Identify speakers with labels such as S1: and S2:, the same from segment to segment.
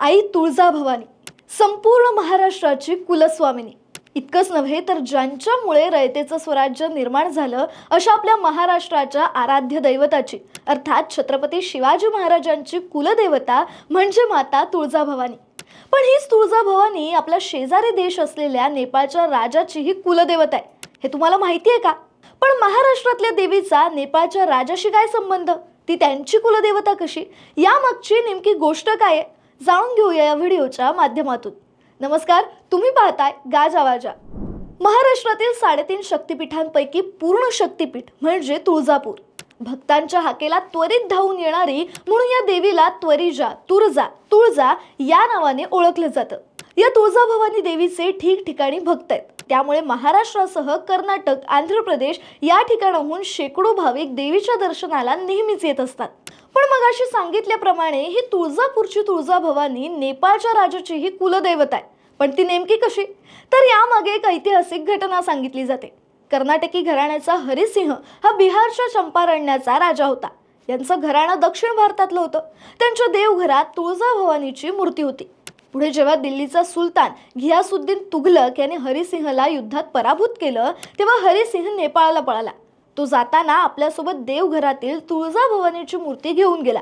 S1: आई तुळजाभवानी संपूर्ण महाराष्ट्राची कुलस्वामिनी. इतकंच नव्हे तर ज्यांच्यामुळे रयतेचं स्वराज्य निर्माण झालं अशा आपल्या महाराष्ट्राच्या आराध्य दैवताची अर्थात छत्रपती शिवाजी महाराजांची कुलदेवता म्हणजे माता तुळजाभवानी. पण हीच तुळजाभवानी आपला शेजारी देश असलेल्या नेपाळच्या राजाचीही कुलदेवता आहे. हे तुम्हाला माहिती आहे का? पण महाराष्ट्रातल्या देवीचा नेपाळच्या राजाशी काय संबंध? ती त्यांची कुलदेवता कशी? यामागची नेमकी गोष्ट काय आहे? जाणून घेऊया या व्हिडिओच्या माध्यमातून. नमस्कार तुम्ही पाहताय गाज आवाजा. महाराष्ट्रातील साडेतीन शक्तिपीठांपैकी पूर्ण शक्तिपीठ म्हणजे तुळजापूर. भक्तांच्या हाकेला त्वरित धावून येणारी म्हणून या देवीला त्वरिजा तुळजा तुळजा या नावाने ओळखलं जातं. या तुळजाभवानी देवीचे ठिकठिकाणी भक्त आहेत. त्यामुळे महाराष्ट्रासह कर्नाटक आंध्र प्रदेश या ठिकाणाहून शेकडो भाविक देवीच्या दर्शनाला नेहमीच येत असतात. मगाशी सांगितल्याप्रमाणे ही तुळजापूरची तुळजाभवानी नेपाळच्या राजाची ही कुलदैवत आहे. पण ती नेमकी कशी? तर यामागे एक ऐतिहासिक घटना सांगितली जाते. कर्नाटकी घराण्याचा हरिसिंह हा बिहारच्या चंपारण्याचा राजा होता. यांचं घराणं दक्षिण भारतातलं होतं. त्यांच्या देवघरात तुळजाभवानीची मूर्ती होती. पुढे जेव्हा दिल्लीचा सुलतान घियासुद्दीन तुघलक याने हरिसिंहला युद्धात पराभूत केलं तेव्हा हरिसिंह नेपाळला पळाला. तो जाताना आपल्यासोबत देवघरातील तुळजाभवानीची मूर्ती घेऊन गेला.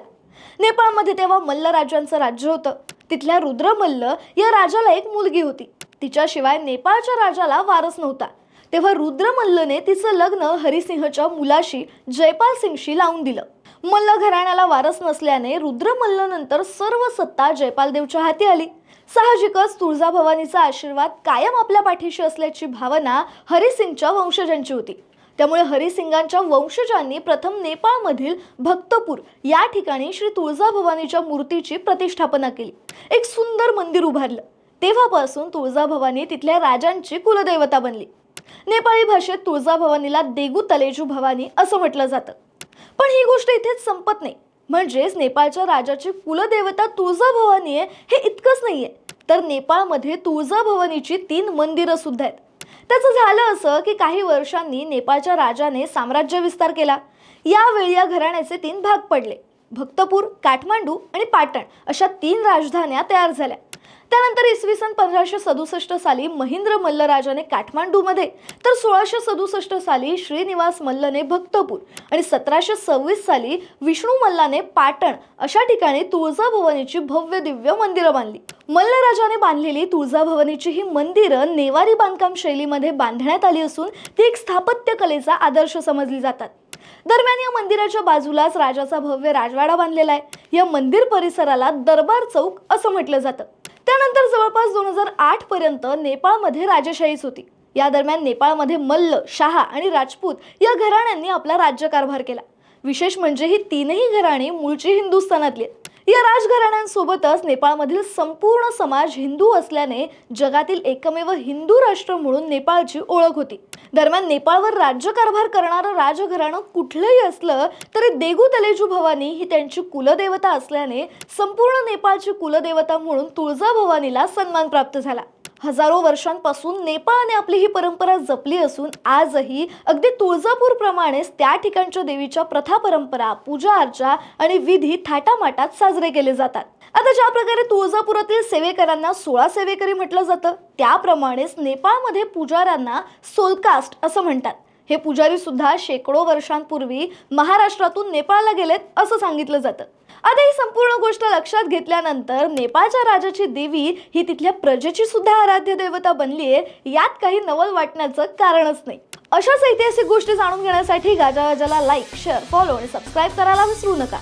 S1: नेपाळमध्ये तेव्हा मल्ल राजांचं राज्य होतं. तिथल्या रुद्रमल्ल या राजाला एक मुलगी होती. तिच्याशिवाय नेपाळच्या राजाला वारस नव्हता. तेव्हा रुद्रमल्लने तिचं लग्न हरिसिंहच्या मुलाशी जयपाल सिंगशी लावून दिलं. मल्ल घराण्याला वारस नसल्याने रुद्रमल्लनंतर सर्व सत्ता जयपालदेवच्या हाती आली. साहजिकच तुळजाभवानीचा आशीर्वाद कायम आपल्या पाठीशी असल्याची भावना हरिसिंगच्या वंशजांची होती. त्यामुळे हरिसिंगांच्या वंशजांनी प्रथम नेपाळमधील भक्तपूर या ठिकाणी श्री तुळजाभवानीच्या मूर्तीची प्रतिष्ठापना केली. एक सुंदर मंदिर उभारलं. तेव्हापासून तुळजाभवानी तिथल्या राजांची कुलदेवता बनली. नेपाळी भाषेत तुळजाभवानीला देगू तलेजू भवानी असं म्हटलं जातं. पण ही गोष्ट इथेच संपत नाही. म्हणजेच नेपाळच्या राजाची कुलदेवता तुळजाभवानी आहे हे इतकंच नाहीये. तर नेपाळमध्ये तुळजाभवानीची तीन मंदिरं सुद्धा आहेत. त्याचं झालं असं की काही वर्षांनी नेपाळच्या राजाने साम्राज्य विस्तार केला. यावेळी या घराण्याचे तीन भाग पडले. भक्तपूर काठमांडू आणि पाटण अशा तीन राजधान्या तयार झाल्या. त्यानंतर इसवी सन पंधराशे सदुसष्ट साली महेंद्र मल्लराजाने काठमांडूमध्ये तर सोळाशे सदुसष्ट साली श्रीनिवास मल्लने भक्तपूर आणि सतराशे सव्वीस साली विष्णू मल्लाने पाटण अशा ठिकाणी तुळजाभवानीची भव्य दिव्य मंदिरं बांधली. मल्लराजाने बांधलेली तुळजाभवानीची ही मंदिरं नेवारी बांधकाम शैलीमध्ये बांधण्यात आली असून ती एक स्थापत्यकलेचा आदर्श समजली जातात. दरम्यान या मंदिराच्या बाजूलाच राजाचा भव्य राजवाडा बांधलेला आहे. या मंदिर परिसराला दरबार चौक असं म्हटलं जातं. त्यानंतर जवळपास दोन हजार आठ पर्यंत नेपाळमध्ये राजेशाहीच होती. या दरम्यान नेपाळमध्ये मल्ल शहा आणि राजपूत या घराण्यांनी आपला राज्यकारभार केला. विशेष म्हणजे ही तीनही घराणी मूळची हिंदुस्थानातली आहेत. या राजघराण्यांसोबतच नेपाळमधील संपूर्ण समाज हिंदू असल्याने जगातील एकमेव हिंदू राष्ट्र म्हणून नेपाळची ओळख होती. दरम्यान नेपाळवर राज्यकारभार करणारं राजघराणं कुठलंही असलं तरी देगू तलेजू भवानी ही त्यांची कुलदेवता असल्याने संपूर्ण नेपाळची कुलदेवता म्हणून तुळजाभवानीला सन्मान प्राप्त झाला. हजारो वर्षांपासून नेपाळने आपली ही परंपरा जपली असून आजही अगदी तुळजापूरप्रमाणेच त्या ठिकाणच्या देवीच्या प्रथा परंपरा पूजा अर्चा आणि विधी थाटामाटात साजरे केले जातात. आता ज्या प्रकारे तुळजापुरातील सेवेकरांना सोळा सेवेकरी म्हटलं जातं त्याप्रमाणेच नेपाळमध्ये पुजाऱ्यांना सोलकास्ट असं म्हणतात. हे पुजारी सुद्धा शेकडो वर्षांपूर्वी महाराष्ट्रातून नेपाळला गेलेत असं सांगितलं जातं. आता ही संपूर्ण गोष्ट लक्षात घेतल्यानंतर नेपाळच्या राजाची देवी ही तिथल्या प्रजेची सुद्धा आराध्य देवता बनली आहे यात काही नवल वाटण्याचं कारणच नाही. अशाच ऐतिहासिक गोष्टी जाणून घेण्यासाठी गाजा गाजाला लाईक शेअर फॉलो आणि सबस्क्राईब करायला विसरू नका.